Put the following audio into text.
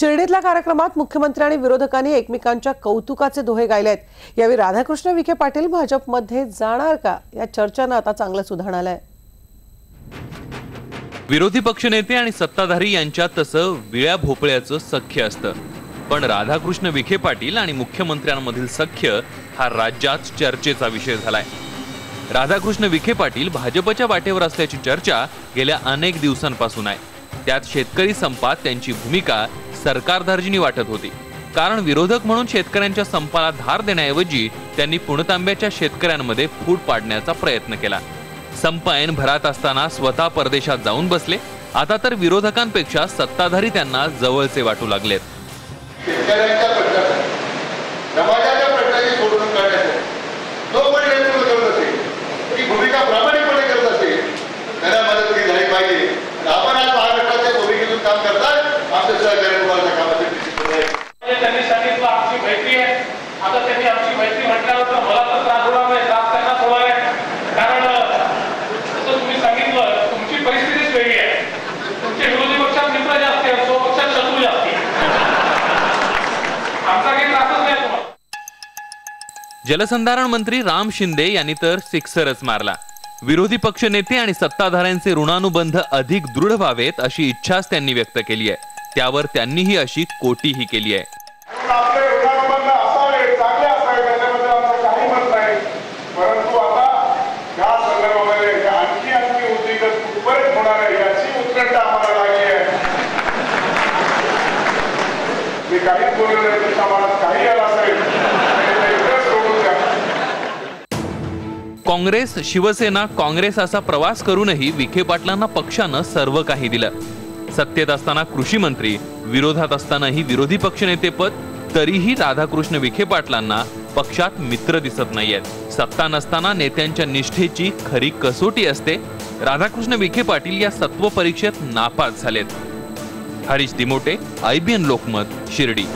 शिर्डीतल्या कार्यक्रमात मुख्यमंत्री आणि विरोधकांनी एकमेकांच्या कौतुकाचे दोहे गायले आहेत. यावेळी राधाकृष्ण विखे पाटील भाजपमध्ये जाणार का? या चर्चेनं आता चांगलंच उधाण आलंय. विरोधी पक्षनेते आणि सत्ताधारी यांच्यात तसं विळ्या भोपळ्याचं सख्य असतं. पण राधाकृष्ण विखे पाटील आणि मुख्यमंत्र्यांमधील सख्य हा राज्यात चर्चेचा विषय झालाय. राधाकृष्ण विखे पाटील भाजपच्या वाटेवर असल्याची चर्चा गेल्या अनेक दिवसांपासून आहे. त्यात शेतकरी संपात त्यांची भूमिका सरकारधार्जिनी वाटत होती. कारण विरोधक म्हणून शेतकऱ्यांच्या संपाला धार देण्याऐवजी त्यांनी पुणतांब्याच्या शेतकऱ्यांमध्ये फूट पाडण्याचा प्रयत्न केला. संप ऐन भरात असताना स्वतः परदेशात जाऊन बसले. आता तर विरोधकांपेक्षा सत्ताधारी त्यांना जवळचे वाटू लागलेत. जलसंधारण मंत्री राम शिंदे यांनी तर सिक्सरच मारला. विरोधी पक्ष नेते आणि सत्ताधाऱ्यांचे ऋणानुबंध अधिक दृढ व्हावेत अशी इच्छाच त्यांनी व्यक्त केली आहे. त्यावर त्यांनीही अशी कोटीही केली आहे. काँग्रेस शिवसेना काँग्रेस असा प्रवास करूनही विखे पाटलांना पक्षानं सर्व काही दिलं. सत्तेत असताना कृषी मंत्री विरोधात असतानाही विरोधी पक्षनेतेपद तरीही राधाकृष्ण विखे पाटलांना पक्षात मित्र दिसत नाहीयेत. सत्ता नसताना नेत्यांच्या निष्ठेची खरी कसोटी असते. राधाकृष्ण विखे पाटील या सत्व परीक्षेत नापास झालेत. हरीश दिमोटे आयबीएन लोकमत शिर्डी.